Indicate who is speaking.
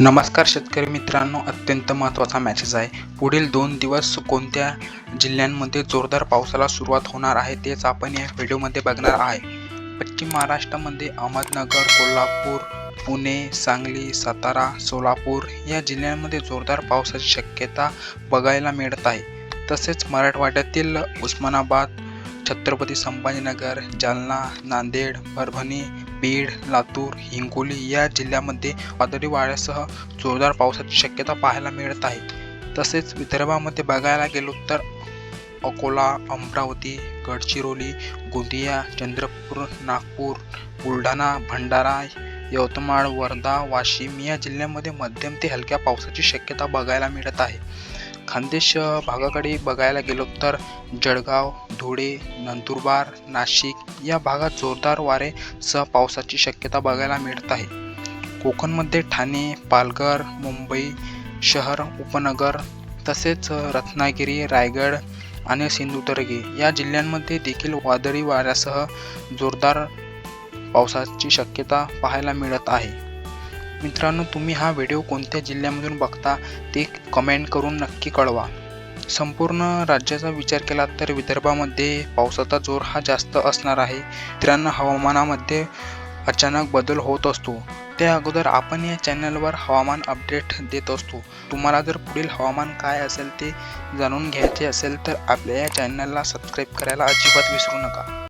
Speaker 1: नमस्कार शेतकरी मित्रांनो अत्यंत महत्त्वाचा मॅसेज आहे. पुढील दोन दिवस कोणत्या जिल्ह्यांमध्ये जोरदार पावसाला सुरुवात होणार आहे तेच आपण या व्हिडिओमध्ये बघणार आहे. पश्चिम महाराष्ट्रामध्ये अहमदनगर कोल्हापूर पुणे सांगली सातारा सोलापूर या जिल्ह्यांमध्ये जोरदार पावसाची शक्यता बघायला मिळत आहे. तसेच मराठवाड्यातील उस्मानाबाद छत्रपती संभाजीनगर जालना नांदेड परभणी बीड लातूर हिंगोली या जिल्ह्यामध्ये वादळी वाऱ्यासह जोरदार पावसाची शक्यता पाहायला मिळत आहे. तसेच विदर्भामध्ये बघायला गेलो तर अकोला अमरावती गडचिरोली गोंदिया चंद्रपूर नागपूर बुलढाणा भंडारा यवतमाळ वर्धा वाशिम या जिल्ह्यामध्ये मध्यम ते हलक्या पावसाची शक्यता बघायला मिळत आहे. खानदेश भागाकडे बघायला गेलो तर जळगाव धुळे नंदुरबार नाशिक या भागात जोरदार वारे सह पावसाची शक्यता बघायला मिळत आहे. कोकणमध्ये ठाणे पालघर मुंबई शहर उपनगर तसेच रत्नागिरी रायगड आणि सिंधुदुर्गे या जिल्ह्यांमध्ये देखील वादळी वाऱ्यासह जोरदार पावसाची शक्यता पाहायला मिळत आहे. मित्रांनो तुम्ही हा व्हिडिओ कोणत्या जिल्ह्यामधून बघता ते कमेंट करून नक्की कळवा. संपूर्ण राज्याचा विचार केला तर विदर्भामध्ये पावसाचा जोर हा जास्त असणार आहे. मित्रांनो हवामानामध्ये अचानक बदल होत असतो. त्या अगोदर आपण या चॅनलवर हवामान अपडेट देत असतो. तुम्हाला जर पुढील हवामान काय असेल ते जाणून घ्यायचे असेल तर आपल्या या चॅनलला सबस्क्राईब करायला अजिबात विसरू नका.